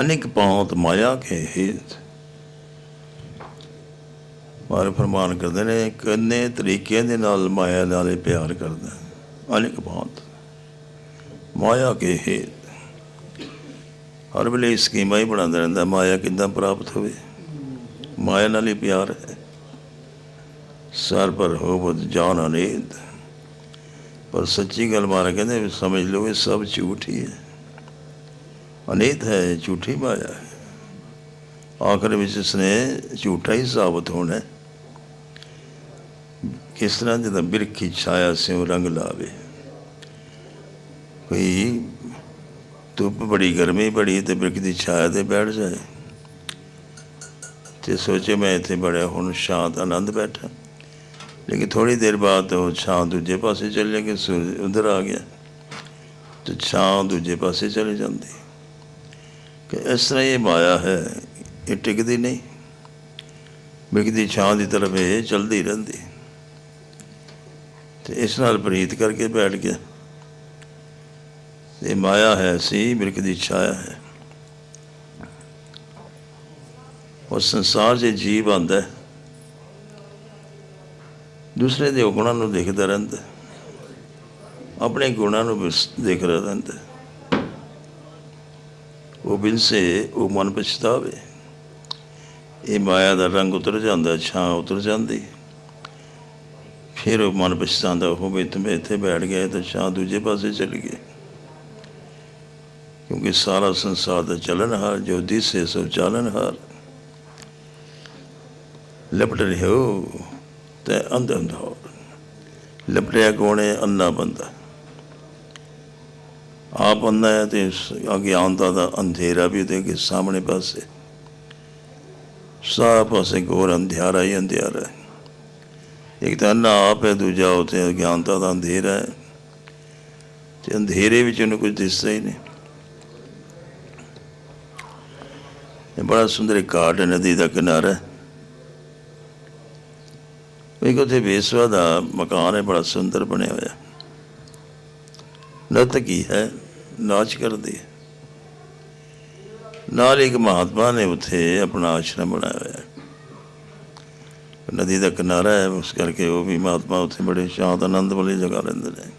ਅਨੇਕ ਪਾਂਤ ਮਾਇਆ ਕੇ ਹੇਤ। ਮਾਰੇ ਫਰਮਾਨ ਕਰਦੇ ਨੇ ਕਿੰਨੇ ਤਰੀਕੇ ਦੇ ਨਾਲ ਮਾਇਆ ਨਾਲ ਪਿਆਰ ਕਰਦਾ ਅਨੇਕ ਪਾਂਤ ਮਾਇਆ ਕੇ ਹੇਤ। ਹਰ ਵੇਲੇ ਸਕੀਮਾਂ ਹੀ ਬਣਾਉਂਦਾ ਰਹਿੰਦਾ, ਮਾਇਆ ਕਿੱਦਾਂ ਪ੍ਰਾਪਤ ਹੋਵੇ? ਮਾਇਆ ਨਾਲ ਹੀ ਪਿਆਰ ਹੈ। ਸਰ ਪਰ ਹੋਵਤ ਜਾਨ ਅਨੇਤ। ਪਰ ਸੱਚੀ ਗੱਲ ਮਾਰਾ ਕਹਿੰਦੇ ਵੀ ਸਮਝ ਲਓ ਇਹ ਸਭ ਝੂਠ ਹੀ ਹੈ। ਅਨੇਤ ਹੈ, ਝੂਠੀ ਮਾਇਆ ਹੈ। ਆਖਰ ਵਿੱਚ ਇਸਨੇ ਝੂਠਾ ਹੀ ਸਾਬਤ ਹੋਣਾ ਕਿਸ ਤਰ੍ਹਾਂ ਜਦੋਂ ਬਿਰਖੀ ਛਾਇਆ ਸਿਉ ਰੰਗ ਲਾਵੇ। ਕੋਈ ਧੁੱਪ ਬੜੀ, ਗਰਮੀ ਬੜੀ ਤੇ ਬਿਰਖ ਦੀ ਛਾਇਆ ਤੇ ਬੈਠ ਜਾਏ। ਤੇ ਸੋਚੇ ਮੈਂ ਇੱਥੇ ਬੜਿਆ, ਹੁਣ ਸ਼ਾਂਤ, ਆਨੰਦ ਬੈਠਾ। ਲੇਕਿਨ ਥੋੜੀ ਦੇਰ ਬਾਅਦ ਉਹ ਛਾਂ ਦੂਜੇ ਪਾਸੇ ਚਲੇ ਗਏ, ਸੂਰਜ ਉਧਰ ਆ ਗਿਆ। ਤੇ ਛਾਂ ਦੂਜੇ ਪਾਸੇ ਚਲੇ ਜਾਂਦੀ। ਕਿ ਇਸ ਤਰ੍ਹਾਂ ਇਹ ਮਾਇਆ ਹੈ, ਇਹ ਟਿਕਦੀ ਨਹੀਂ। ਵਿਗਦੀ ਛਾਂ ਦੀ ਤਰਫ ਇਹ ਚਲਦੀ ਰਹਿੰਦੀ। ਤੇ ਇਸ ਨਾਲ ਪ੍ਰੀਤ ਕਰਕੇ ਬੈਠ ਗਿਆ। ਇਹ ਮਾਇਆ ਹੈ ਸੀ ਮਿਰਕ ਦੀ ਛਾਇਆ ਹੈ। ਉਹ ਸੰਸਾਰ 'ਚ ਜੀਵ ਆਂਦਾ ਦੂਸਰੇ ਦੇ ਗੁਣਾਂ ਨੂੰ ਦੇਖਦਾ ਰਹਿੰਦਾ ਆਪਣੇ ਗੁਣਾਂ ਨੂੰ ਵੀ ਦੇਖ ਰਿਹਾ ਰਹਿੰਦਾ ਉਹ ਬਿਲਸੇ ਉਹ ਮਨ ਪਛਤਾਵੇ। ਇਹ ਮਾਇਆ ਦਾ ਰੰਗ ਉਤਰ ਜਾਂਦਾ, ਛਾਂ ਉਤਰ ਜਾਂਦੀ। ਫਿਰ ਉਹ ਮਨ ਪਛਤਾਉਂਦਾ, ਉਹ ਵੀ ਮੈਂ ਇੱਥੇ ਬੈਠ ਗਿਆ ਤਾਂ ਛਾਂ ਦੂਜੇ ਪਾਸੇ ਚਲੀ ਗਈ। ਕਿਉਂਕਿ ਸਾਰਾ ਸੰਸਾਰ ਦਾ ਚੱਲਣਹਾਰ, ਜੋ ਦਿਸੇ ਸੋ ਚਾਲਨਹਾਰ ਲਪਟ ਰਹੇ ਹੋ ਤੇ ਅੰਧ ਅੰਧੌਰ ਲਪਟਿਆ ਕੋਣੇ ਅੰਨਾ ਬੰਦਾ। ਆਪ ਅੰਨਾ ਹੈ ਤੇ ਅਗਿਆਨਤਾ ਦਾ ਅੰਧੇਰਾ ਵੀ ਉਹਦੇ ਅੱਗੇ ਸਾਹਮਣੇ ਪਾਸੇ। ਸਾਰਾ ਪਾਸੇ ਘੋਰ ਅੰਧਿਆਰਾ ਹੀ ਅੰਧਿਆਰਾ ਹੈ। ਇੱਕ ਤਾਂ ਅੰਨਾ ਆਪ ਹੈ, ਦੂਜਾ ਉਤੇ ਅਗਿਆਨਤਾ ਦਾ ਅੰਧੇਰਾ ਹੈ। ਤੇ ਅੰਧੇਰੇ ਵਿੱਚ ਉਹਨੂੰ ਕੁਝ ਦਿਸਦਾ ਹੀ ਨਹੀਂ। ਇਹ ਬੜਾ ਸੁੰਦਰ ਇੱਕ ਘਾਟ ਹੈ, ਨਦੀ ਦਾ ਕਿਨਾਰਾ ਇੱਕ ਉੱਥੇ ਬੇਸਵਾ ਦਾ ਮਕਾਨ ਹੈ, ਬੜਾ ਸੁੰਦਰ ਬਣਿਆ ਹੋਇਆ। ਨਰਤਕੀ ਹੈ। ਨਾਚ ਕਰਦੀ ਨਾਲ ਇੱਕ ਮਹਾਤਮਾ ਨੇ ਉੱਥੇ ਆਪਣਾ ਆਸ਼ਰਮ ਬਣਾਇਆ ਹੋਇਆ। ਨਦੀ ਦਾ ਕਿਨਾਰਾ ਹੈ, ਉਸ ਕਰਕੇ ਉਹ ਵੀ ਮਹਾਤਮਾ ਉੱਥੇ ਬੜੇ ਸ਼ਾਂਤ, ਆਨੰਦ ਵਾਲੀ ਜਗ੍ਹਾ ਰਹਿੰਦੇ ਨੇ।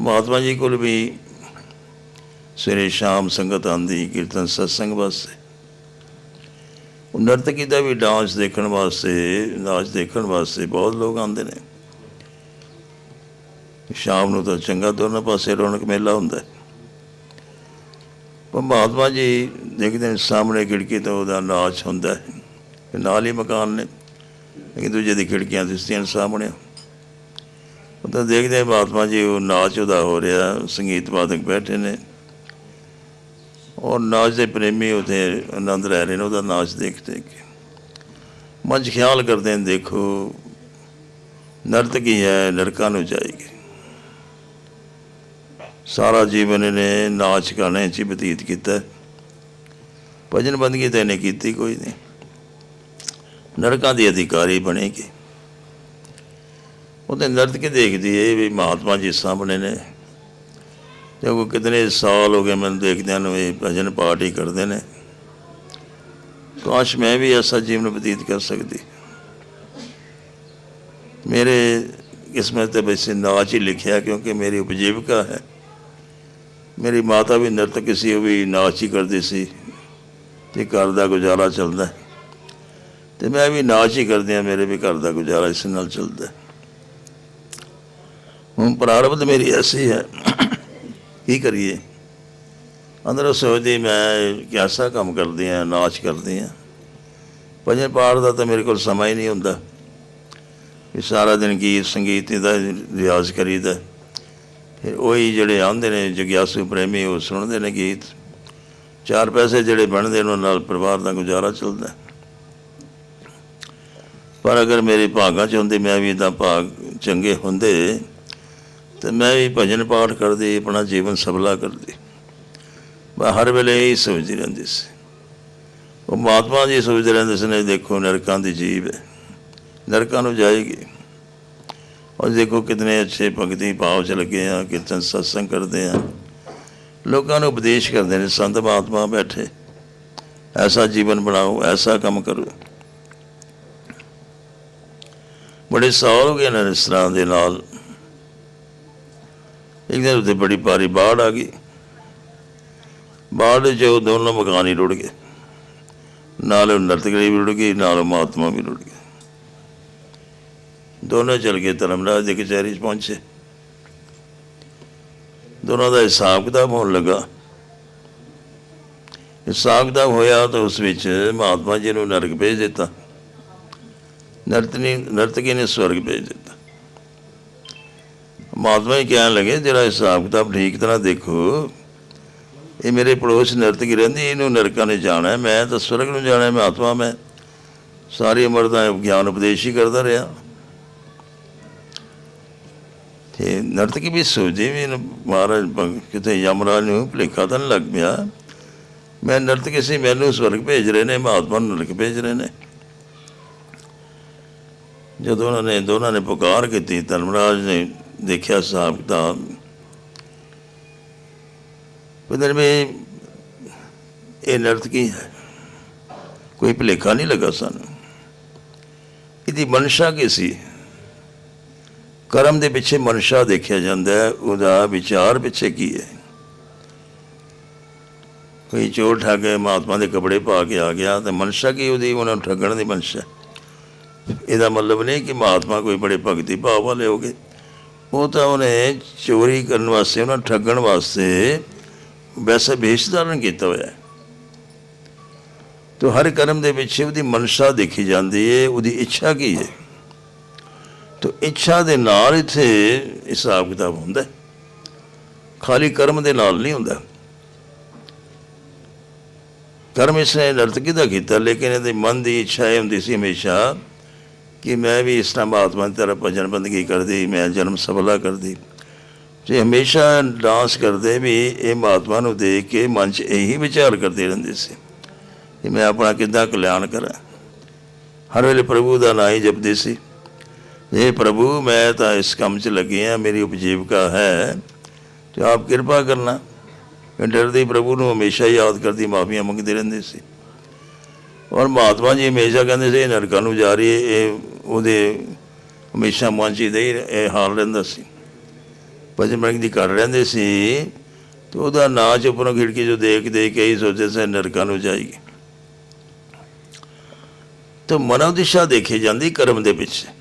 ਮਹਾਤਮਾ ਜੀ ਕੋਲ ਵੀ ਸਵੇਰੇ ਸ਼ਾਮ ਸੰਗਤ ਆਂਦੀ ਕੀਰਤਨ, ਸਤਸੰਗ ਵਾਸਤੇ। ਨਰਤਕੀ ਦਾ ਵੀ ਡਾਂਸ ਦੇਖਣ ਵਾਸਤੇ, ਨਾਚ ਦੇਖਣ ਵਾਸਤੇ ਬਹੁਤ ਲੋਕ ਆਉਂਦੇ ਨੇ। ਸ਼ਾਮ ਨੂੰ ਤਾਂ ਚੰਗਾ ਦੋਨੋਂ ਪਾਸੇ ਰੌਣਕ ਮੇਲਾ ਹੁੰਦਾ ਹੈ। ਪਰ ਮਹਾਤਮਾ ਜੀ ਦੇਖਦੇ ਨੇ ਸਾਹਮਣੇ ਖਿੜਕੀ ਤੋਂ ਉਹਦਾ ਨਾਚ ਹੁੰਦਾ ਹੈ। ਨਾਲ ਹੀ ਮਕਾਨ ਨੇ ਇੱਕ ਦੂਜੇ ਦੀ ਖਿੜਕੀਆਂ ਦਿਸਦੀਆਂ ਨੇ ਸਾਹਮਣੇ। ਉਹ ਤਾਂ ਦੇਖਦੇ ਮਹਾਤਮਾ ਜੀ, ਉਹ ਨਾਚ ਉਹਦਾ ਹੋ ਰਿਹਾ, ਸੰਗੀਤ ਵਾਦਕ ਬੈਠੇ ਨੇ। ਔਰ ਨਾਚ ਦੇ ਪ੍ਰੇਮੀ ਉਥੇ ਆਨੰਦ ਲੈ ਰਹੇ ਨੇ, ਉਹਦਾ ਨਾਚ ਦੇਖ ਦੇਖ ਕੇ। ਮਨ ਖਿਆਲ ਕਰਦੇ ਨੇ, ਦੇਖੋ, ਨਰਤਕੀ ਹੈ, ਨਰਕਾਂ ਨੂੰ ਜਾਏਗੀ। ਸਾਰਾ ਜੀਵਨ ਇਹਨੇ ਨਾਚ ਗਾਣੇ 'ਚ ਹੀ ਬਤੀਤ ਕੀਤਾ। ਭਜਨ ਬੰਦਗੀ ਤਾਂ ਇਹਨੇ ਕੀਤੀ ਕੋਈ ਨਹੀਂ। ਨਰਕਾਂ ਦੀ ਅਧਿਕਾਰੀ ਬਣੇਗੀ। ਉਹਦੇ ਨਰਤਕੀ ਦੇਖਦੀ ਹੈ ਵੀ ਮਹਾਤਮਾ ਜੀ ਸਾਹਮਣੇ ਨੇ। ਤੇ ਉਹ ਕਿਤਨੇ ਸਾਲ ਹੋ ਗਏ ਮੈਨੂੰ ਦੇਖਦਿਆਂ ਨੂੰ ਇਹ ਭਜਨ ਪਾਠ ਹੀ ਕਰਦੇ ਨੇ। ਕਾਸ਼ ਮੈਂ ਵੀ ਐਸਾ ਜੀਵਨ ਬਤੀਤ ਕਰ ਸਕਦੀ। ਮੇਰੇ ਕਿਸਮਤ ਤੇ ਵੈਸੇ ਨਾਚ ਹੀ ਲਿਖਿਆ ਕਿਉਂਕਿ ਮੇਰੀ ਉਪਜੀਵਕਾ ਹੈ। ਮੇਰੀ ਮਾਤਾ ਵੀ ਨਰਤਕ ਸੀ ਉਹ ਵੀ ਨਾਚ ਹੀ ਕਰਦੀ ਸੀ ਤੇ ਘਰ ਦਾ ਗੁਜ਼ਾਰਾ ਚੱਲਦਾ ਹੈ। ਤੇ ਮੈਂ ਵੀ ਨਾਚ ਹੀ ਕਰਦੀ ਹਾਂ, ਮੇਰੇ ਵੀ ਘਰ ਦਾ ਗੁਜ਼ਾਰਾ ਇਸ ਨਾਲ ਚੱਲਦਾ ਹੁਣ ਪ੍ਰਾਰਬਧ ਮੇਰੀ ਐਸੀ ਹੈ, ਕੀ ਕਰੀਏ? ਅੰਦਰ ਸੋਚਦੀ ਮੈਂ ਕਿਆਸਾ ਕੰਮ ਕਰਦੀ ਆ ਨਾਚ ਕਰਦੀ ਆ ਭਜਨ ਪਾਠ ਦਾ ਤਾਂ ਮੇਰੇ ਕੋਲ ਸਮਾਂ ਹੀ ਨਹੀਂ ਹੁੰਦਾ। ਵੀ ਸਾਰਾ ਦਿਨ ਗੀਤ ਸੰਗੀਤ ਦਾ ਰਿਆਜ਼ ਕਰੀਦਾ ਫਿਰ ਉਹੀ ਜਿਹੜੇ ਆਉਂਦੇ ਨੇ ਜਗਿਆਸੂ ਪ੍ਰੇਮੀ, ਉਹ ਸੁਣਦੇ ਨੇ ਗੀਤ। ਚਾਰ ਪੈਸੇ ਜਿਹੜੇ ਬਣਦੇ ਨੇ, ਉਹਨਾਂ ਨਾਲ ਪਰਿਵਾਰ ਦਾ ਗੁਜ਼ਾਰਾ ਚੱਲਦਾ। ਪਰ ਅਗਰ ਮੇਰੇ ਭਾਗਾਂ 'ਚ ਹੁੰਦੇ, ਮੈਂ ਵੀ ਇਦਾਂ ਭਾਗ ਚੰਗੇ ਹੁੰਦੇ, ਤੇ ਮੈਂ ਵੀ ਭਜਨ ਪਾਠ ਕਰਦੀ, ਆਪਣਾ ਜੀਵਨ ਸਫਲਾ ਕਰਦੀ। ਮੈਂ ਹਰ ਵੇਲੇ ਇਹ ਸੋਚਦੀ ਰਹਿੰਦੀ ਸੀ। ਉਹ ਮਹਾਤਮਾ ਜੀ ਸੋਚਦੇ ਰਹਿੰਦੇ ਸੀ ਨੇ ਦੇਖੋ ਨਰਕਾਂ ਦੀ ਜੀਵ ਹੈ। ਨਰਕਾਂ ਨੂੰ ਜਾਏਗੀ। ਔਰ ਦੇਖੋ ਕਿਤਨੇ ਅੱਛੇ ਭਗਤੀ ਭਾਵ ਚ ਲੱਗੇ ਆ ਕੀਰਤਨ ਸਤਸੰਗ ਕਰਦੇ ਆ ਲੋਕਾਂ ਨੂੰ ਉਪਦੇਸ਼ ਕਰਦੇ ਨੇ ਸੰਤ ਮਹਾਤਮਾ ਬੈਠੇ ਐਸਾ ਜੀਵਨ ਬਣਾਓ ਐਸਾ ਕੰਮ ਕਰੋ ਬੜੇ ਸਾਲ ਹੋ ਗਏ ਨੇ ਇਸ ਤਰ੍ਹਾਂ ਦੇ ਨਾਲ ਇੱਕ ਦਿਨ ਉੱਤੇ ਬੜੀ ਭਾਰੀ ਬਾੜ ਆ ਗਈ ਬਾੜ 'ਚ ਉਹ ਦੋਨੋਂ ਮਕਾਨ ਹੀ ਰੁੜ ਗਏ ਨਾਲ ਉਹ ਨਰਤਕੜੀ ਵੀ ਰੁੜ ਗਈ ਨਾਲ ਉਹ ਮਹਾਤਮਾ ਵੀ ਰੁੜ ਗਏ ਦੋਨੋਂ ਚਲ ਗਏ ਧਰਮਰਾਜ ਦੇ ਕਚਹਿਰੀ 'ਚ ਪਹੁੰਚੇ। ਦੋਨਾਂ ਦਾ ਹਿਸਾਬ ਕਿਤਾਬ ਹੋਣ ਲੱਗਾ। ਹਿਸਾਬ ਕਿਤਾਬ ਹੋਇਆ ਤਾਂ ਉਸ ਵਿੱਚ ਮਹਾਤਮਾ ਜੀ ਨੂੰ ਨਰਕ ਭੇਜ ਦਿੱਤਾ। ਨਰਤਨੀ ਨਰਤਕੀ ਨੇ ਸਵਰਗ ਭੇਜ ਦਿੱਤਾ। ਮਹਾਤਮਾ ਜੀ ਕਹਿਣ ਲੱਗੇ ਜਿਹੜਾ ਹਿਸਾਬ ਕਿਤਾਬ ਠੀਕ ਤਰ੍ਹਾਂ ਦੇਖੋ ਇਹ ਮੇਰੇ ਪੜੋਸ ਨਰਤਕੀ ਰਹਿੰਦੀ ਇਹਨੂੰ ਨਰਕਾਂ ਨੇ ਜਾਣਾ। ਹੈ, ਮੈਂ ਤਾਂ ਸਵਰਗ ਨੂੰ ਜਾਣਾ ਹੈ, ਮੈਂ ਆਤਮਾ ਮੈਂ। ਸਾਰੀ ਉਮਰ ਦਾ ਗਿਆਨ ਉਪਦੇਸ਼ ਹੀ ਕਰਦਾ ਰਿਹਾ। ਤੇ ਨਰਤਕੀ ਵੀ ਸੋਚੇ ਵੀ ਇਹਨੂੰ ਮਹਾਰਾਜ ਕਿਤੇ ਯਮਰਾਜ ਨੂੰ ਭੁਲੇਖਾ ਤਾਂ ਨਹੀਂ ਲੱਗ ਪਿਆ। ਮੈਂ ਨਰਤਕੀ ਸੀ, ਮੈਨੂੰ ਸਵਰਗ ਭੇਜ ਰਹੇ ਨੇ, ਮਹਾਤਮਾ ਨੂੰ ਨਰਕ ਭੇਜ ਰਹੇ ਨੇ। ਜਦੋਂ ਉਹਨਾਂ ਨੇ, ਦੋਨਾਂ ਨੇ ਪੁਕਾਰ ਕੀਤੀ, ਧਰਮਰਾਜ ਨੇ ਦੇਖਿਆ ਹਿਸਾਬ ਕਿਤਾਬ ਬਦਲ ਵਿੱਚ ਇਹ ਨਰਤਕੀ ਹੈ। ਕੋਈ ਭੁਲੇਖਾ ਨਹੀਂ ਲੱਗਾ ਸਾਨੂੰ। ਇਹਦੀ ਮਨਸ਼ਾ ਕੀ ਸੀ? ਕਰਮ ਦੇ ਪਿੱਛੇ ਮਨਸ਼ਾ ਦੇਖਿਆ ਜਾਂਦਾ ਹੈ, ਉਹਦਾ ਵਿਚਾਰ ਪਿੱਛੇ ਕੀ ਹੈ? ਕੋਈ ਚੋਰ ਠੱਗ ਕੇ ਮਹਾਤਮਾ ਦੇ ਕੱਪੜੇ ਪਾ ਕੇ ਆ ਗਿਆ ਤੇ ਮਨਸ਼ਾ ਕੀ ਉਹਦੀ, ਉਹਨਾਂ ਨੂੰ ਠੱਗਣ ਦੀ ਮਨਸ਼ਾ? ਇਹਦਾ ਮਤਲਬ ਨਹੀਂ ਕਿ ਮਹਾਤਮਾ ਕੋਈ ਬੜੇ ਭਗਤੀ ਭਾਵ ਵਾਲੇ ਹੋਗੇ ਉਹ ਤਾਂ ਉਹਨੇ ਚੋਰੀ ਕਰਨ ਵਾਸਤੇ, ਉਹਨਾਂ ਨੂੰ ਠੱਗਣ ਵਾਸਤੇ ਵੈਸੇ ਭੇਸ਼ਧਾਰਨ ਕੀਤਾ ਹੋਇਆ ਹੈ। ਤੋ ਹਰ ਕਰਮ ਦੇ ਪਿੱਛੇ ਉਹਦੀ ਮਨਸ਼ਾ ਦੇਖੀ ਜਾਂਦੀ ਹੈ, ਉਹਦੀ ਇੱਛਾ ਕੀ ਹੈ? ਤੋ ਇੱਛਾ ਦੇ ਨਾਲ ਇੱਥੇ ਹਿਸਾਬ ਕਿਤਾਬ ਹੁੰਦਾ ਖਾਲੀ ਕਰਮ ਦੇ ਨਾਲ ਨਹੀਂ ਹੁੰਦਾ। ਕਰਮ ਇਸਨੇ ਨਰਤਕੀ ਦਾ ਕੀਤਾ? ਲੇਕਿਨ ਇਹਦੇ ਮਨ ਦੀ ਇੱਛਾ ਇਹ ਹੁੰਦੀ ਸੀ ਹਮੇਸ਼ਾ ਕਿ ਮੈਂ ਵੀ ਇਸ ਤਰ੍ਹਾਂ ਮਹਾਤਮਾ ਦੀ ਤਰ੍ਹਾਂ ਭਜਨ ਬੰਦਗੀ ਕਰਦੀ, ਮੈਂ ਜਨਮ ਸਫਲਾ ਕਰਦੀ। ਜੇ ਹਮੇਸ਼ਾ ਡਾਂਸ ਕਰਦੇ ਵੀ ਇਹ ਮਹਾਤਮਾ ਨੂੰ ਦੇਖ ਕੇ ਮਨ 'ਚ ਇਹੀ ਵਿਚਾਰ ਕਰਦੇ ਰਹਿੰਦੇ ਸੀ ਕਿ ਮੈਂ ਆਪਣਾ ਕਿੱਦਾਂ ਕਲਿਆਣ ਕਰਾਂ। ਹਰ ਵੇਲੇ ਪ੍ਰਭੂ ਦਾ ਨਾਂ ਹੀ ਜਪਦੇ ਸੀ। ਇਹ ਪ੍ਰਭੂ, ਮੈਂ ਤਾਂ ਇਸ ਕੰਮ 'ਚ ਲੱਗੇ ਆ ਮੇਰੀ ਉਪਜੀਵਕਾ ਹੈ, ਤੇ ਆਪ ਕਿਰਪਾ ਕਰਨਾ। ਮੈਂ ਡਰਦੇ ਪ੍ਰਭੂ ਨੂੰ ਹਮੇਸ਼ਾ ਯਾਦ ਕਰਦੀ, ਮਾਫੀਆਂ ਮੰਗਦੇ ਰਹਿੰਦੇ ਸੀ। ਔਰ ਮਹਾਤਮਾ ਜੀ ਹਮੇਸ਼ਾ ਕਹਿੰਦੇ ਸੀ ਨਰਕਾਂ ਨੂੰ ਜਾ ਰਹੀ ਇਹ ਉਹਦੇ ਹਮੇਸ਼ਾ ਮਨ 'ਚ ਇਹਦਾ ਹੀ, ਇਹ ਹਾਲ ਰਹਿੰਦਾ ਸੀ। ਭਜਨ ਮੰਗ ਦੀ ਕਰ ਰਹਿੰਦੇ ਸੀ, ਤੇ ਉਹਦਾ ਨਾਚ ਉੱਪਰੋਂ ਖਿੜਕੀ ਜੋ ਦੇਖ ਦੇਖ ਕੇ ਹੀ ਸੋਚਦੇ ਸੀ ਨਰਕਾਂ ਨੂੰ ਜਾਏਗੀ ਤੇ ਮਨੋ ਦਿਸ਼ਾ ਦੇਖੀ ਜਾਂਦੀ ਕਰਮ ਦੇ ਪਿੱਛੇ।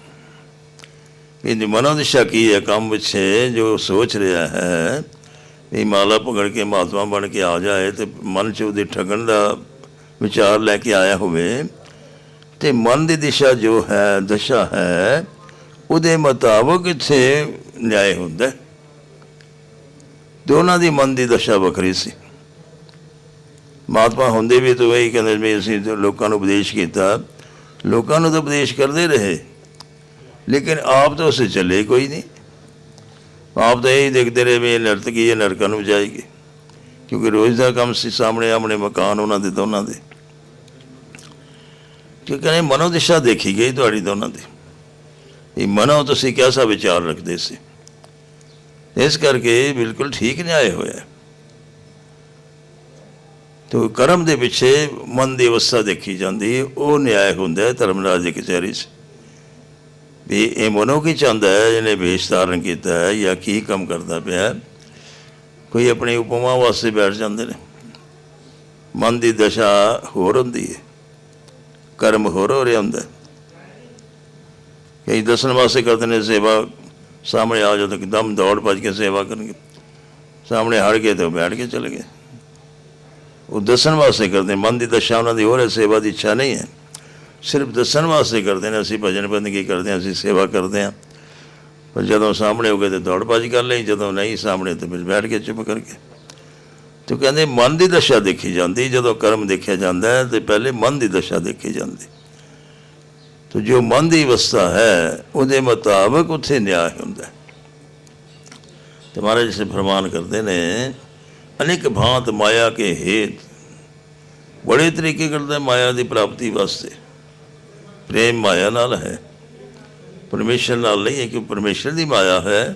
ਵੀ ਮਨੋ ਦਿਸ਼ਾ ਕੀ ਹੈ ਕੰਮ ਪਿੱਛੇ ਜੋ ਸੋਚ ਰਿਹਾ ਹੈ। ਵੀ ਮਾਲਾ ਭਗੜ ਕੇ ਮਹਾਤਮਾ ਬਣ ਕੇ ਆ ਜਾਏ ਤੇ ਮਨ ਚ ਉਹਦੇ ਠਗਣ ਦਾ ਵਿਚਾਰ ਲੈ ਕੇ ਆਇਆ ਹੋਵੇ। ਤੇ ਮਨ ਦੀ ਦਿਸ਼ਾ ਜੋ ਹੈ, ਦਸ਼ਾ ਹੈ, ਉਹਦੇ ਮੁਤਾਬਕ ਇੱਥੇ ਨਿਆਏ ਹੁੰਦਾ। ਦੋਨਾਂ ਦੀ ਮਨ ਦੀ ਦਸ਼ਾ ਵੱਖਰੀ ਸੀ। ਮਹਾਤਮਾ ਹੁੰਦੇ ਵੀ ਤਾਂ ਵਹੀ ਕਹਿੰਦੇ ਵੀ ਅਸੀਂ ਲੋਕਾਂ ਨੂੰ ਉਪਦੇਸ਼ ਕੀਤਾ। ਲੋਕਾਂ ਨੂੰ ਤਾਂ ਉਪਦੇਸ਼ ਕਰਦੇ ਰਹੇ। ਲੇਕਿਨ ਆਪ ਤਾਂ ਉਸੇ ਚੱਲੇ, ਕੋਈ ਨਹੀਂ। ਆਪ ਤਾਂ ਇਹ ਦੇਖਦੇ ਰਹੇ ਵੀ ਇਹ ਨਰਤਕੀ ਇਹ ਨਰਕਾਂ ਨੂੰ ਜਾਏਗੀ ਕਿਉਂਕਿ ਰੋਜ਼ ਦਾ ਕੰਮ ਸੀ ਸਾਹਮਣੇ ਆਪਣੇ ਮਕਾਨ ਉਹਨਾਂ ਦੇ, ਦੋਨਾਂ ਦੇ। ਕਿ ਕਹਿੰਦੇ ਮਨੋ ਦਿਸ਼ਾ ਦੇਖੀ ਗਈ ਤੁਹਾਡੀ ਦੋਨਾਂ ਦੀ। ਇਹ ਮਨੋ ਤੁਸੀਂ ਕਿਹਦਾ ਵਿਚਾਰ ਰੱਖਦੇ ਸੀ? ਇਸ ਕਰਕੇ ਬਿਲਕੁਲ ਠੀਕ ਨਿਆਏ ਹੋਇਆ। ਤੋ ਕਰਮ ਦੇ ਪਿੱਛੇ ਮਨ ਦੀ ਅਵਸਥਾ ਦੇਖੀ ਜਾਂਦੀ ਹੈ ਉਹ ਨਿਆਇ ਹੁੰਦਾ ਹੈ ਧਰਮਰਾਜ ਦੀ ਕਚਹਿਰੀ 'ਚ। ਵੀ ਇਹ ਮਨੋ ਕੀ ਚਾਹੁੰਦਾ ਹੈ ਜਿਹਨੇ ਵੇਸ਼ ਧਾਰਨ ਕੀਤਾ ਹੈ ਜਾਂ ਕੀ ਕੰਮ ਕਰਦਾ ਪਿਆ ਕੋਈ ਆਪਣੀ ਉਪਮਾ ਵਾਸਤੇ ਬੈਠ ਜਾਂਦੇ ਨੇ। ਮਨ ਦੀ ਦਸ਼ਾ ਹੋਰ ਹੁੰਦੀ ਹੈ। ਕਰਮ ਹੋਰ ਹੋ ਰਿਹਾ ਹੁੰਦਾ ਕਈ ਦੱਸਣ ਵਾਸਤੇ ਕਰਦੇ ਨੇ, ਸੇਵਾ ਸਾਹਮਣੇ ਆ ਜਾਓ ਤਾਂ ਇੱਕਦਮ ਦੌੜ ਭੱਜ ਕੇ ਸੇਵਾ ਕਰਨਗੇ। ਸਾਹਮਣੇ ਹੜ ਗਏ ਤੇ ਉਹ ਬੈਠ ਕੇ ਚਲੇ ਗਏ। ਉਹ ਦੱਸਣ ਵਾਸਤੇ ਕਰਦੇ ਮਨ ਦੀ ਦਸ਼ਾ ਉਹਨਾਂ ਦੀ, ਹੋਰ ਹੈ, ਸੇਵਾ ਦੀ ਇੱਛਾ ਨਹੀਂ ਹੈ। ਸਿਰਫ ਦੱਸਣ ਵਾਸਤੇ ਕਰਦੇ ਨੇ, ਅਸੀਂ ਭਜਨ ਬੰਦਗੀ ਕਰਦੇ ਹਾਂ, ਅਸੀਂ ਸੇਵਾ ਕਰਦੇ ਹਾਂ। ਪਰ ਜਦੋਂ ਸਾਹਮਣੇ ਹੋ ਗਏ ਤੇ ਦੌੜ ਭੱਜ ਕਰ ਲਈ, ਜਦੋਂ ਨਹੀਂ ਸਾਹਮਣੇ ਤੇ ਫਿਰ ਬੈਠ ਕੇ ਚੁੱਪ ਕਰਕੇ। ਤੇ ਕਹਿੰਦੇ, ਮਨ ਦੀ ਦਸ਼ਾ ਦੇਖੀ ਜਾਂਦੀ, ਜਦੋਂ ਕਰਮ ਦੇਖਿਆ ਜਾਂਦਾ ਹੈ, ਤੇ ਪਹਿਲੇ ਮਨ ਦੀ ਦਸ਼ਾ ਦੇਖੀ ਜਾਂਦੀ। ਤੋ ਜੋ ਮਨ ਦੀ ਅਵਸਥਾ ਹੈ, ਉਹਦੇ ਮੁਤਾਬਕ ਉੱਥੇ ਨਿਆਂ ਹੁੰਦਾ ਹੈ। ਤੇ ਮਹਾਰਾਜ ਜੀ ਫਰਮਾਨ ਕਰਦੇ ਨੇ, ਅਨੇਕ ਭਾਂਤ ਮਾਇਆ ਕੇ ਹੇਤ। ਬੜੇ ਤਰੀਕੇ ਕਰਦਾ ਮਾਇਆ ਦੀ ਪ੍ਰਾਪਤੀ ਵਾਸਤੇ। ਪ੍ਰੇਮ ਮਾਇਆ ਨਾਲ ਹੈ। ਪਰਮੇਸ਼ਰ ਨਾਲ ਨਹੀਂ ਹੈ ਕਿ ਪਰਮੇਸ਼ਰ ਦੀ ਮਾਇਆ ਹੈ,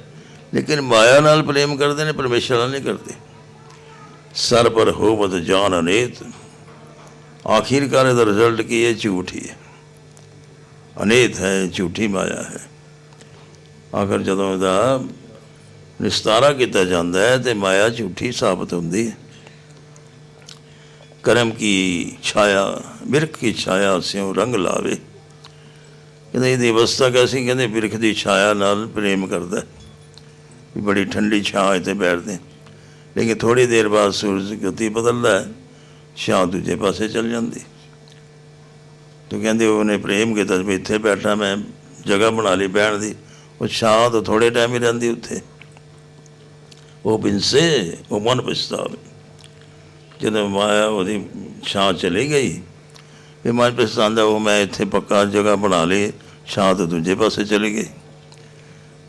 ਲੇਕਿਨ ਮਾਇਆ ਨਾਲ ਪ੍ਰੇਮ ਕਰਦੇ ਨੇ, ਪਰਮੇਸ਼ਰ ਨਾਲ ਨਹੀਂ ਕਰਦੇ। ਸਰ ਪਰ ਹੋਵਤ ਜਾਨ ਅਨੇਤ। ਆਖਿਰਕਾਰ ਇਹਦਾ ਰਿਜ਼ਲਟ ਕੀ ਹੈ? ਝੂਠੀ ਹੈ ਅਨੇਤ ਹੈ, ਝੂਠੀ ਮਾਇਆ ਹੈ। ਆਖਰ ਜਦੋਂ ਇਹਦਾ ਨਿਸਤਾਰਾ ਕੀਤਾ ਜਾਂਦਾ ਹੈ, ਤੇ ਮਾਇਆ ਝੂਠੀ ਸਾਬਤ ਹੁੰਦੀ ਹੈ। ਕਰਮ ਕੀ ਛਾਇਆ ਬਿਰਖ ਕੀ ਛਾਇਆ ਸਿਉ ਰੰਗ ਲਾਵੇ। ਕਹਿੰਦੇ ਇਹਦੀ ਅਵਸਥਾ ਕੈਸੀ? ਕਹਿੰਦੇ ਬਿਰਖ ਦੀ ਛਾਇਆ ਨਾਲ ਪ੍ਰੇਮ ਕਰਦਾ ਹੈ। ਵੀ ਬੜੀ ਠੰਡੀ ਛਾਂ ਇੱਥੇ ਬੈਠਦੇ ਲੇਕਿਨ ਥੋੜੀ ਦੇਰ ਬਾਅਦ ਸੂਰਜ ਗਤੀ ਬਦਲਦਾ ਹੈ, ਛਾਂ ਦੂਜੇ ਪਾਸੇ ਚਲ ਜਾਂਦੀ ਤੂੰ ਕਹਿੰਦੇ ਉਹਨੇ ਪ੍ਰੇਮ ਕੀਤਾ ਵੀ ਇੱਥੇ ਬੈਠਾ ਮੈਂ, ਜਗ੍ਹਾ ਬਣਾ ਲਈ ਬਹਿਣ ਦੀ। ਉਹ ਛਾਂ ਤਾਂ ਥੋੜੇ ਟਾਈਮ ਹੀ ਰਹਿੰਦੀ ਉੱਥੇ। ਉਹ ਬਿਨਸੇ, ਉਹ ਮਨ ਪਛਤਾਵੇ। ਜਦੋਂ ਮਾਇਆ ਉਹਦੀ ਛਾਂ ਚਲੀ ਗਈ ਵੀ ਮਨ ਪਛਤਾਉਂਦਾ ਉਹ ਮੈਂ ਇੱਥੇ ਪੱਕਾ ਜਗ੍ਹਾ ਬਣਾ ਲਈ, ਸ਼ਾਂਤ ਦੂਜੇ ਪਾਸੇ ਚਲੇ ਗਈ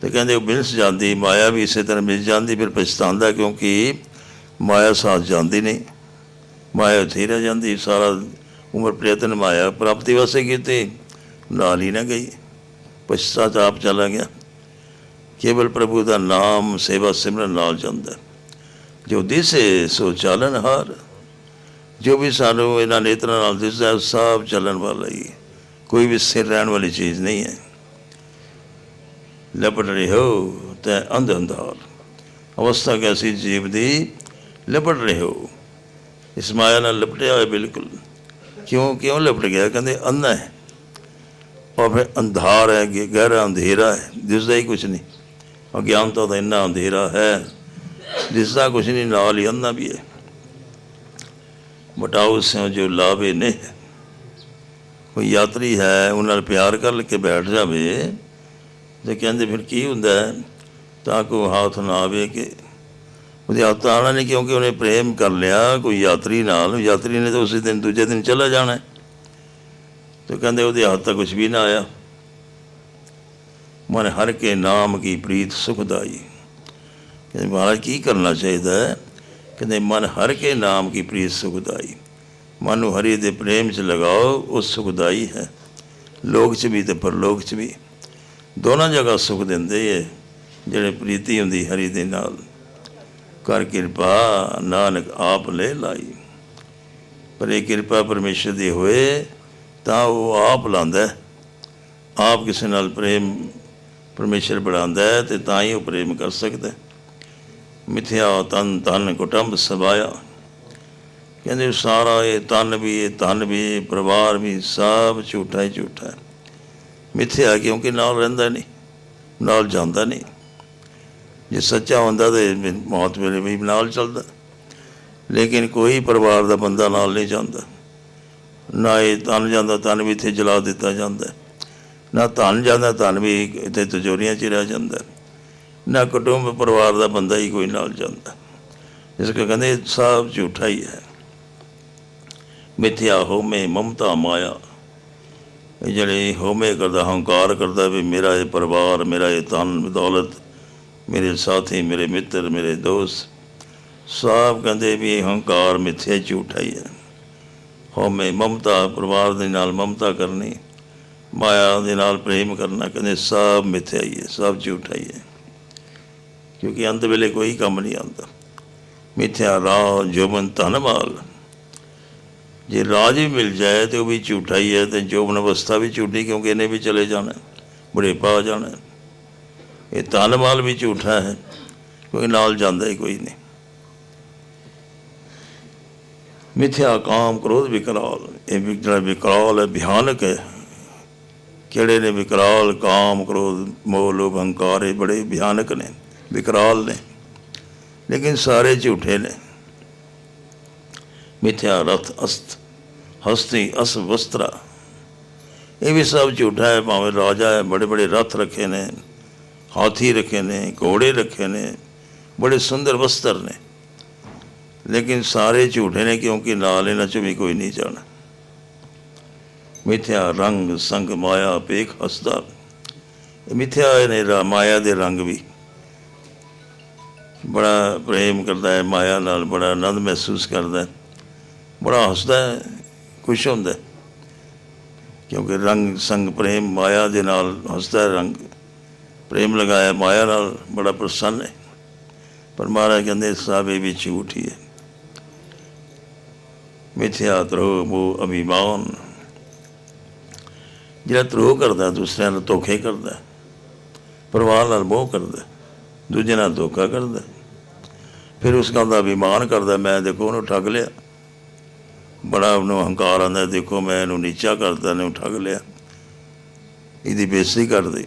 ਤੇ ਕਹਿੰਦੇ ਉਹ ਮਿਲਸ ਜਾਂਦੀ, ਮਾਇਆ ਵੀ ਇਸੇ ਤਰ੍ਹਾਂ ਮਿਲ ਜਾਂਦੀ, ਫਿਰ ਪਛਤਾਉਂਦਾ ਕਿਉਂਕਿ ਮਾਇਆ ਸਾਥ ਜਾਂਦੀ ਨਹੀਂ। ਮਾਇਆ ਉੱਥੇ ਰਹਿ ਜਾਂਦੀ, ਸਾਰਾ ਉਮਰ ਪ੍ਰਯਤਨ ਮਾਇਆ ਪ੍ਰਾਪਤੀ ਵਾਸਤੇ ਕੀਤੀ, ਨਾਲ ਹੀ ਨਾ ਗਈ। ਪਛਤਾਤਾਪ ਚਲਾ ਗਿਆ। ਕੇਵਲ ਪ੍ਰਭੂ ਦਾ ਨਾਮ ਸੇਵਾ ਸਿਮਰਨ ਨਾਲ ਜਾਂਦਾ। ਜੋ ਦਿਸੇ ਸੋ ਚਾਲਨ ਹਾਰ। ਜੋ ਵੀ ਸਾਨੂੰ ਇਹਨਾਂ ਨੇਤਰਾਂ ਨਾਲ ਦਿਸਦਾ ਸਭ ਚੱਲਣ ਵਾਲਾ ਹੀ ਹੈ। ਕੋਈ ਵੀ ਸਿਰ ਰਹਿਣ ਵਾਲੀ ਚੀਜ਼ ਨਹੀਂ ਹੈ। ਲਪਟ ਰਹੇ ਹੋ ਤੇ ਅੰਧ ਅੰਧਾਰ ਅਵਸਥਾ ਕੈਸੀ ਜੀਵ ਦੀ? ਲਪਟ ਰਹੇ ਹੋ। ਇਸ ਮਾਇਆ ਨਾਲ ਲਪਟਿਆ ਹੋਇਆ ਬਿਲਕੁਲ। ਕਿਉਂ ਕਿਉਂ ਲਪਟ ਗਿਆ? ਕਹਿੰਦੇ ਅੰਨਾ ਹੈ। ਔਰ ਫਿਰ ਅੰਧਾਰ ਹੈ ਗਹਿਰਾ ਅੰਧੇਰਾ ਹੈ। ਦਿਸਦਾ ਹੀ ਕੁਝ ਨਹੀਂ। ਅਗਿਆਨਤਾ ਦਾ ਇੰਨਾ ਅੰਧੇਰਾ ਹੈ। ਦਿਸਦਾ ਕੁਝ ਨਹੀਂ, ਨਾਲ ਹੀ ਅੰਨਾ ਵੀ ਹੈ। ਮਟਾਉ ਸਿਓ ਜੋ ਲਾਵੇ ਨੇ। ਕੋਈ ਯਾਤਰੀ ਹੈ ਉਹਨਾਂ ਨਾਲ ਪਿਆਰ ਕਰ ਕੇ ਬੈਠ ਜਾਵੇ, ਤੇ ਕਹਿੰਦੇ ਫਿਰ ਕੀ ਹੁੰਦਾ ਹੈ? ਤਾਂ ਕੋ ਹੱਥ ਨਾ ਆਵੇ ਕਿ ਉਹਦੇ ਹੱਥ ਆਣਾ ਨਹੀਂ ਕਿਉਂਕਿ ਉਹਨੇ ਪ੍ਰੇਮ ਕਰ ਲਿਆ, ਕੋਈ ਯਾਤਰੀ ਨਾਲ। ਯਾਤਰੀ ਨੇ ਤਾਂ ਉਸੇ ਦਿਨ, ਦੂਜੇ ਦਿਨ ਚਲਾ ਜਾਣਾ ਹੈ। ਤੇ ਕਹਿੰਦੇ ਉਹਦੇ ਹੱਥ ਤਾਂ ਕੁਝ ਵੀ ਨਾ ਆਇਆ। ਮਨ ਹਰ ਕੇ ਨਾਮ ਕੀ ਪ੍ਰੀਤ ਸੁਖਦਾਈ। ਕਹਿੰਦੇ ਮਹਾਰਾਜ ਕੀ ਕਰਨਾ ਚਾਹੀਦਾ ਹੈ? ਕਹਿੰਦੇ, ਮਨ ਹਰ ਕੇ ਨਾਮ ਕੀ ਪ੍ਰੀਤ ਸੁਖਦਾਈ? ਮਨ ਨੂੰ ਹਰੀ ਦੇ ਪ੍ਰੇਮ 'ਚ ਲਗਾਓ, ਉਹ ਸੁਖਦਾਈ ਹੈ। ਲੋਕ 'ਚ ਵੀ ਤੇ ਪਰਲੋਕ 'ਚ ਵੀ। ਦੋਨਾਂ ਜਗ੍ਹਾ ਸੁਖ ਦਿੰਦੇ ਹੈ ਜਿਹੜੇ ਪ੍ਰੀਤੀ ਹੁੰਦੀ ਹਰੀ ਦੇ ਨਾਲ। ਕਰ ਕਿਰਪਾ, ਨਾਨਕ ਆਪ ਲੈ ਲਾਈ। ਪਰ ਇਹ ਕਿਰਪਾ ਪਰਮੇਸ਼ਰ ਦੀ ਹੋਏ, ਤਾਂ ਉਹ ਆਪ ਲਾਂਦਾ ਆਪ ਕਿਸੇ ਨਾਲ ਪ੍ਰੇਮ ਪਰਮੇਸ਼ਰ ਬਣਾਉਂਦਾ ਹੈ ਤੇ ਤਾਂ ਹੀ ਉਹ ਪ੍ਰੇਮ ਕਰ ਸਕਦਾ ਹੈ। ਮਿਥਿਆ ਤਨ ਤਨ ਕੁਟੰਬ ਸਬਾਇਆ। ਕਹਿੰਦੇ ਸਾਰਾ ਇਹ ਤਨ ਵੀ, ਇਹ ਧਨ ਵੀ, ਇਹ ਪਰਿਵਾਰ ਵੀ ਸਭ ਝੂਠਾ ਹੀ ਝੂਠਾ ਹੈ। ਮਿਥਿਆ ਕਿਉਂਕਿ ਨਾਲ ਰਹਿੰਦਾ ਨਹੀਂ, ਨਾਲ ਜਾਂਦਾ ਨਹੀਂ। ਜੇ ਸੱਚਾ ਹੁੰਦਾ ਤੇ ਮੌਤ ਵੇਲੇ ਵੀ ਨਾਲ ਚੱਲਦਾ। ਲੇਕਿਨ ਕੋਈ ਪਰਿਵਾਰ ਦਾ ਬੰਦਾ ਨਾਲ ਨਹੀਂ ਜਾਂਦਾ। ਨਾ ਇਹ ਤਨ ਜਾਂਦਾ ਤਨ ਵੀ ਇੱਥੇ ਜਲਾ ਦਿੱਤਾ ਜਾਂਦਾ ਨਾ ਧਨ ਜਾਂਦਾ, ਧਨ ਵੀ ਇੱਥੇ ਤਜੋਰੀਆਂ 'ਚ ਰਹਿ ਜਾਂਦਾ ਨਾ ਕੁਟੁੰਬ ਪਰਿਵਾਰ ਦਾ ਬੰਦਾ ਹੀ ਕੋਈ ਨਾਲ ਜਾਂਦਾ। ਇਸ ਕਰਕੇ ਕਹਿੰਦੇ ਸਭ ਝੂਠਾ ਹੀ ਹੈ। ਮਿਥਿਆ ਹੋਮੇ ਮਮਤਾ ਮਾਇਆ। ਇਹ ਜਿਹੜੇ ਹੋਮੇ ਕਰਦਾ, ਹੰਕਾਰ ਕਰਦਾ ਵੀ ਮੇਰਾ ਇਹ ਪਰਿਵਾਰ, ਮੇਰਾ ਇਹ ਧਨ, ਦੌਲਤ, ਮੇਰੇ ਸਾਥੀ, ਮੇਰੇ ਮਿੱਤਰ, ਮੇਰੇ ਦੋਸਤ। ਸਭ ਕਹਿੰਦੇ ਵੀ ਇਹ ਹੰਕਾਰ ਮਿੱਥੇ ਝੂਠਾ ਹੀ ਹੈ। ਹੋਮੇ ਮਮਤਾ, ਪਰਿਵਾਰ ਦੇ ਨਾਲ ਮਮਤਾ ਕਰਨੀ, ਮਾਇਆ ਦੇ ਨਾਲ ਪ੍ਰੇਮ ਕਰਨਾ, ਕਹਿੰਦੇ ਸਭ ਮਿੱਥਿਆ ਹੀ ਹੈ ਸਭ ਝੂਠਾ ਹੀ ਹੈ। ਕਿਉਂਕਿ ਅੰਤ ਵੇਲੇ ਕੋਈ ਕੰਮ ਨਹੀਂ ਆਉਂਦਾ ਮਿੱਥਿਆ ਰਾਹ ਜੋਬਨ ਧਨਮਾਲ ਜੇ ਰਾਜ ਵੀ ਮਿਲ ਜਾਏ ਤੇ ਉਹ ਵੀ ਝੂਠਾ ਹੀ ਹੈ ਤੇ ਜੋਬਨ ਅਵਸਥਾ ਵੀ ਝੂਠੀ ਕਿਉਂਕਿ ਇਹਨੇ ਵੀ ਚਲੇ ਜਾਣਾ ਹੈ, ਬੁਢੇਪਾ ਆ ਜਾਣਾ ਹੈ। ਇਹ ਧਨਮਾਲ ਵੀ ਝੂਠਾ ਹੈ ਕੋਈ ਨਾਲ ਜਾਂਦਾ ਹੀ ਕੋਈ ਨਹੀਂ ਮਿਥਿਆ ਕਾਮ ਕ੍ਰੋਧ ਵਿਕਰਾਲ ਇਹ ਵੀ ਜਿਹੜਾ ਵਿਕਰਾਲ ਹੈ ਭਿਆਨਕ ਹੈ ਕਿਹੜੇ ਨੇ ਵਿਕਰਾਲ ਕਾਮ ਕ੍ਰੋਧ ਮੋਹ ਲੋਭ ਹੰਕਾਰ ਇਹ ਬੜੇ ਭਿਆਨਕ ਨੇ ਵਿਕਰਾਲ ਨੇ ਲੇਕਿਨ ਸਾਰੇ ਝੂਠੇ ਨੇ ਮਿਥਿਆ ਰਥ ਅਸਤ ਹਸਤੀ ਅਸ ਵਸਤਰਾ ਇਹ ਵੀ ਸਭ ਝੂਠਾ ਹੈ ਭਾਵੇਂ ਰਾਜਾ ਹੈ ਬੜੇ ਬੜੇ ਰਥ ਰੱਖੇ ਨੇ ਹਾਥੀ ਰੱਖੇ ਨੇ ਘੋੜੇ ਰੱਖੇ ਨੇ ਬੜੇ ਸੁੰਦਰ ਵਸਤਰ ਨੇ ਲੇਕਿਨ ਸਾਰੇ ਝੂਠੇ ਨੇ ਕਿਉਂਕਿ ਨਾਲ ਇਹਨਾਂ ਚ ਵੀ ਕੋਈ ਨਹੀਂ ਜਾਣਾ ਮਿਥਿਆ ਰੰਗ ਸੰਗ ਮਾਇਆ ਪੇਖ ਹਸਦਾ ਇਹ ਮਿਥਿਆ ਨੇ ਰਾ- ਮਾਇਆ ਦੇ ਰੰਗ ਵੀ ਬੜਾ ਪ੍ਰੇਮ ਕਰਦਾ ਹੈ, ਮਾਇਆ ਨਾਲ ਬੜਾ ਆਨੰਦ ਮਹਿਸੂਸ ਕਰਦਾ ਹੈ। ਬੜਾ ਹੱਸਦਾ ਹੈ, ਖੁਸ਼ ਹੁੰਦਾ ਹੈ। ਕਿਉਂਕਿ ਰੰਗ ਸੰਗ ਪ੍ਰੇਮ ਮਾਇਆ ਦੇ ਨਾਲ ਹੱਸਦਾ ਰੰਗ ਪ੍ਰੇਮ ਲਗਾਇਆ ਮਾਇਆ ਨਾਲ ਬੜਾ ਪ੍ਰਸੰਨ ਹੈ। ਪਰ ਮਹਾਰਾਜ ਕਹਿੰਦੇ ਸਭ ਇਹ ਵੀ ਝੂਠ ਹੀ ਹੈ। ਮਿਥਿਆ ਤਰੋ ਮੋਹ ਅਭਿਮਾਨ। ਜਿਹੜਾ ਤਰੋ ਕਰਦਾ ਦੂਸਰਿਆਂ ਨਾਲ ਧੋਖੇ ਕਰਦਾ ਪਰਿਵਾਰ ਨਾਲ ਮੋਹ ਕਰਦਾ ਦੂਜੇ ਨਾਲ ਧੋਖਾ ਕਰਦਾ। ਫਿਰ ਉਸ ਗੱਲ ਦਾ ਅਭਿਮਾਨ ਕਰਦਾ, ਮੈਂ ਦੇਖੋ ਉਹਨੂੰ ਠੱਗ ਲਿਆ। ਬੜਾ ਉਹਨੂੰ ਹੰਕਾਰ ਆਉਂਦਾ, ਦੇਖੋ ਮੈਂ ਇਹਨੂੰ ਨੀਚਾ ਕਰਦਾ ਨੇ ਠੱਗ ਲਿਆ। ਇਹਦੀ ਬੇਇੱਜ਼ਤੀ ਕਰਦੇ।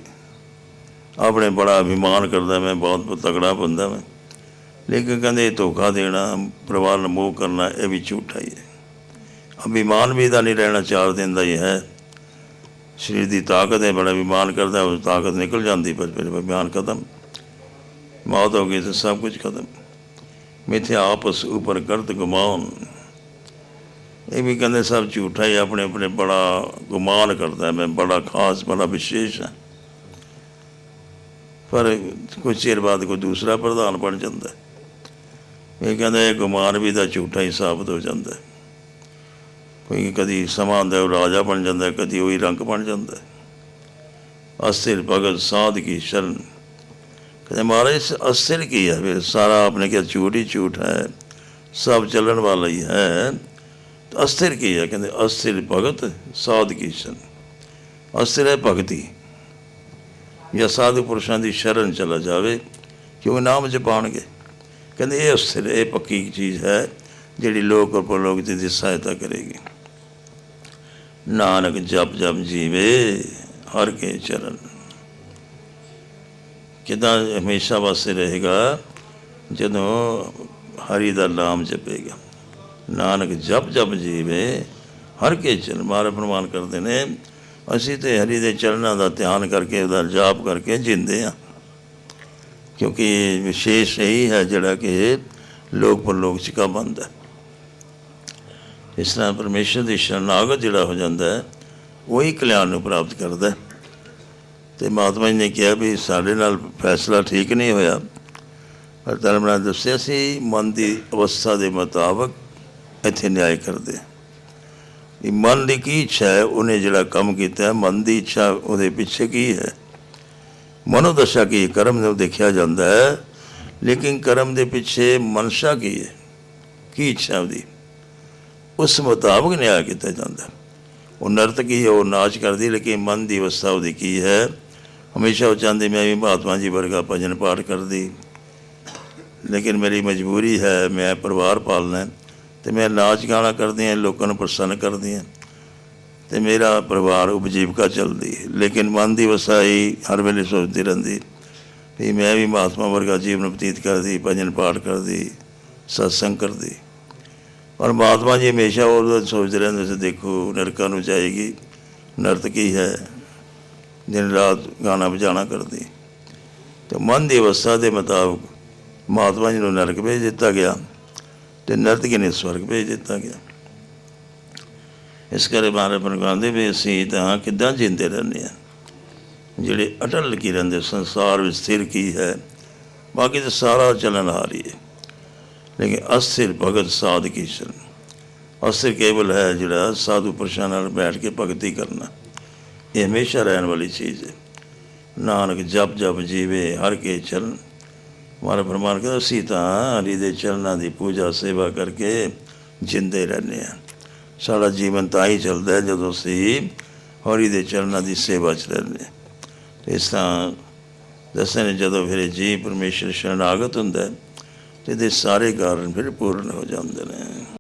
ਆਪਣੇ ਬੜਾ ਅਭਿਮਾਨ ਕਰਦਾ, ਮੈਂ ਬਹੁਤ ਤਕੜਾ ਬੰਦਾ ਮੈਂ। ਲੇਕਿਨ ਕਹਿੰਦੇ ਇਹ ਧੋਖਾ ਦੇਣਾ, ਪਰਿਵਾਰ ਨੂੰ ਮੋਹ ਕਰਨਾ, ਇਹ ਵੀ ਝੂਠਾ ਹੀ ਹੈ। ਅਭਿਮਾਨ ਵੀ ਦਾ ਨਹੀਂ ਰਹਿਣਾ, ਚਾਰ ਦਿਨ ਦਾ ਹੀ ਹੈ। ਸਰੀਰ ਦੀ ਤਾਕਤ ਹੈ, ਬੜਾ ਅਭਿਮਾਨ ਕਰਦਾ ਉਹ ਤਾਕਤ ਨਿਕਲ ਜਾਂਦੀ, ਪਰ ਫਿਰ ਅਭਿਮਾਨ ਖਤਮ। ਮੌਤ ਹੋ ਗਈ ਤਾਂ ਸਭ ਕੁਝ ਖਤਮ। ਮਿੱਥੇ ਆਪਸ ਉਪਰ ਕਰਤ ਗੁਮਾਨ ਇਹ ਵੀ ਕਹਿੰਦੇ ਸਭ ਝੂਠਾ ਹੀ ਆਪਣੇ ਆਪਣੇ ਬੜਾ ਗੁਮਾਨ ਕਰਦਾ ਮੈਂ ਬੜਾ ਖਾਸ, ਬੜਾ ਵਿਸ਼ੇਸ਼ ਹਾਂ। ਪਰ ਕੁਝ ਚਿਰ ਬਾਅਦ ਕੋਈ ਦੂਸਰਾ ਪ੍ਰਧਾਨ ਬਣ ਜਾਂਦਾ ਇਹ ਕਹਿੰਦੇ ਇਹ ਗੁਮਾਨ ਵੀ ਦਾ ਝੂਠਾ ਹੀ ਸਾਬਤ ਹੋ ਜਾਂਦਾ ਕੋਈ ਕਦੀ ਸਮਾਂ ਦਾ ਉਹ ਰਾਜਾ ਬਣ ਜਾਂਦਾ ਕਦੀ ਉਹੀ ਰੰਗ ਬਣ ਜਾਂਦਾ ਅਸਥਿਰ ਭਗਤ ਸਾਧ ਕੀ ਸ਼ਰਨ। ਕਹਿੰਦੇ ਮਹਾਰਾਜ, ਇਸ ਅਸਥਿਰ ਕੀ ਹੈ? ਫਿਰ ਸਾਰਾ ਆਪਣੇ ਕਿਹਾ ਝੂਠ ਹੀ ਝੂਠ ਹੈ, ਸਭ ਚੱਲਣ ਵਾਲਾ ਹੀ ਹੈ। ਅਸਥਿਰ ਕੀ ਹੈ? ਕਹਿੰਦੇ ਅਸਥਿਰ ਭਗਤ, ਸਾਧ ਕੀ ਸ਼ਰਨ ਅਸਥਿਰ ਹੈ ਭਗਤੀ। ਜਾਂ ਸਾਧੂ ਪੁਰਸ਼ਾਂ ਦੀ ਸ਼ਰਨ ਚਲਾ ਜਾਵੇ, ਕਿਉਂ ਨਾਮ ਜਪਾਣਗੇ ਕਹਿੰਦੇ ਇਹ ਅਸਥਿਰ, ਇਹ ਪੱਕੀ ਚੀਜ਼ ਹੈ, ਜਿਹੜੀ ਲੋਕ ਔਰ ਪਰਲੋਕ ਦੀ ਸਹਾਇਤਾ ਕਰੇਗੀ। ਨਾਨਕ ਜਪ ਜਪ ਜੀਵੇ, ਹਰ ਕੇ ਚਰਨ। ਕਿਦਾਂ ਹਮੇਸ਼ਾ ਵਾਸਤੇ ਰਹੇਗਾ? ਜਦੋਂ ਹਰੀ ਦਾ ਨਾਮ ਜਪੇਗਾ। ਨਾਨਕ ਜਪ ਜਪ ਜੀਵੇ, ਹਰ ਕੇ ਚਰਨ ਮਾਰੇ ਪ੍ਰਮਾਨ ਕਰਦੇ ਨੇ। ਅਸੀਂ ਤੇ ਹਰੀ ਦੇ ਚਰਨਾਂ ਦਾ ਧਿਆਨ ਕਰਕੇ, ਉਹਦਾ ਜਾਪ ਕਰਕੇ ਜਿੰਦੇ ਆ ਕਿਉਂਕਿ ਵਿਸ਼ੇਸ਼ ਇਹੀ ਹੈ ਜਿਹੜਾ ਕਿ ਲੋਕ ਪਰਲੋਕ ਚ ਕੰਮ ਆਉਂਦਾ ਇਸ ਤਰ੍ਹਾਂ ਪਰਮੇਸ਼ਰ ਦੀ ਸ਼ਰਨਾਗਤ ਜਿਹੜਾ ਹੋ ਜਾਂਦਾ ਹੈ, ਉਹੀ ਕਲਿਆਣ ਨੂੰ ਪ੍ਰਾਪਤ ਕਰਦਾ ਹੈ। ਤੇ ਮਹਾਤਮਾ ਜੀ ਨੇ ਕਿਹਾ ਵੀ ਸਾਡੇ ਨਾਲ ਫੈਸਲਾ ਠੀਕ ਨਹੀਂ ਹੋਇਆ ਪਰ ਧਰਮ ਨਾਲ ਦੱਸਿਆ ਸੀ, ਮਨ ਦੀ ਅਵਸਥਾ ਦੇ ਮੁਤਾਬਕ ਇੱਥੇ ਨਿਆਂ ਕਰਦੇ ਹਾਂ। ਮਨ ਦੀ ਕੀ ਇੱਛਾ ਹੈ, ਉਹਨੇ ਜਿਹੜਾ ਕੰਮ ਕੀਤਾ ਹੈ ਮਨ ਦੀ ਇੱਛਾ ਉਹਦੇ ਪਿੱਛੇ ਕੀ ਹੈ ਮਨੋਦਸ਼ਾ ਕੀ ਹੈ? ਕਰਮ ਨੂੰ ਦੇਖਿਆ ਜਾਂਦਾ ਹੈ, ਲੇਕਿਨ ਕਰਮ ਦੇ ਪਿੱਛੇ ਮਨਸ਼ਾ ਕੀ ਹੈ ਕੀ ਇੱਛਾ ਉਹਦੀ ਉਸ ਮੁਤਾਬਕ ਨਿਆਂ ਕੀਤਾ ਜਾਂਦਾ ਹੈ। ਉਹ ਨਰਤਕੀ ਹੈ, ਉਹ ਨਾਚ ਕਰਦੀ, ਲੇਕਿਨ ਮਨ ਦੀ ਅਵਸਥਾ ਉਹਦੀ ਕੀ ਹੈ ਹਮੇਸ਼ਾ ਉਹ ਚਾਹੁੰਦੀ ਮੈਂ ਵੀ ਮਹਾਤਮਾ ਜੀ ਵਰਗਾ ਭਜਨ ਪਾਠ ਕਰਦੀ। ਲੇਕਿਨ ਮੇਰੀ ਮਜਬੂਰੀ ਹੈ, ਮੈਂ ਪਰਿਵਾਰ ਪਾਲਣਾ ਹੈ ਤੇ ਮੈਂ ਨਾਚ ਗਾਣਾ ਕਰਦੀ ਹਾਂ, ਲੋਕਾਂ ਨੂੰ ਪ੍ਰਸੰਨ ਕਰਦੀ ਹਾਂ ਤੇ ਮੇਰਾ ਪਰਿਵਾਰ ਉਪਜੀਵਕਾ ਚੱਲਦੀ ਲੇਕਿਨ ਮਨ ਦੀ ਵਸਾਈ ਹਰ ਵੇਲੇ ਸੋਚਦੀ ਰਹਿੰਦੀ ਵੀ ਮੈਂ ਵੀ ਮਹਾਤਮਾ ਵਰਗਾ ਜੀਵਨ ਬਤੀਤ ਕਰਦੀ, ਭਜਨ ਪਾਠ ਕਰਦੀ, ਸਤਸੰਗ ਕਰਦੀ। ਪਰ ਮਹਾਤਮਾ ਜੀ ਹਮੇਸ਼ਾ ਉਹ ਸੋਚਦੇ ਰਹਿੰਦੇ ਸੀ, ਦੇਖੋ ਨਰਕਾਂ ਨੂੰ ਜਾਏਗੀ ਨਰਤਕੀ ਹੈ। ਦਿਨ ਰਾਤ ਗਾਣਾ ਵਜਾਣਾ ਕਰਦੀ। ਤੇ ਮਨ ਦੀ ਅਵਸਥਾ ਦੇ ਮੁਤਾਬਕ ਮਹਾਤਮਾ ਜੀ ਨੂੰ ਨਰਕ ਭੇਜ ਦਿੱਤਾ ਗਿਆ ਤੇ ਨਰਤਕੀ ਨੇ ਸਵਰਗ ਭੇਜ ਦਿੱਤਾ ਗਿਆ। ਇਸ ਕਰੇ ਮਾਰੇ ਪ੍ਰਗਾਉਂਦੇ ਵੀ ਅਸੀਂ ਤਾਂ ਕਿੱਦਾਂ ਜਿੰਦੇ ਰਹਿੰਦੇ ਆ ਜਿਹੜੇ ਅਟਲ ਲੱਗੀ ਦੇ ਸੰਸਾਰ ਵਿੱਚ ਸਥਿਰ ਕੀ ਹੈ, ਬਾਕੀ ਤਾਂ ਸਾਰਾ ਚੱਲਣ ਆ ਰਹੀ ਹੈ। ਲੇਕਿਨ ਅਸਥਿਰ ਭਗਤ ਸਾਧ ਕੀ ਸ਼ਰਨ ਅਸਥਿਰ ਕੇਵਲ ਹੈ ਜਿਹੜਾ ਸਾਧੂ ਪੁਰਸ਼ਾਂ ਨਾਲ ਬੈਠ ਕੇ ਭਗਤੀ ਕਰਨਾ। ਇਹ ਹਮੇਸ਼ਾ ਰਹਿਣ ਵਾਲੀ ਚੀਜ਼ ਹੈ। ਨਾਨਕ ਜਪ ਜਪ ਜੀਵੇ ਹਰ ਕੇ ਚਰਨ। ਮਾਰਾ ਪਰਮਾਨ ਕਹਿੰਦਾ ਅਸੀਂ ਤਾਂ ਹਰੀ ਦੇ ਚਰਨਾਂ ਦੀ ਪੂਜਾ ਸੇਵਾ ਕਰਕੇ ਜਿੰਦੇ ਰਹਿੰਦੇ ਆ ਸਾਡਾ ਜੀਵਨ ਤਾਂ ਹੀ ਚੱਲਦਾ ਜਦੋਂ ਅਸੀਂ ਹਰੀ ਦੇ ਚਰਨਾਂ ਦੀ ਸੇਵਾ 'ਚ ਰਹਿੰਦੇ ਇਸ ਤਰ੍ਹਾਂ ਦੱਸਦੇ ਜਦੋਂ ਫਿਰ ਜੀ ਪਰਮੇਸ਼ਰ ਸ਼ਰਨਾਗਤ ਹੁੰਦਾ ਹੈ, ਤੇ ਇਹਦੇ ਸਾਰੇ ਕਾਰਨ ਫਿਰ ਪੂਰਨ ਹੋ ਜਾਂਦੇ ਨੇ।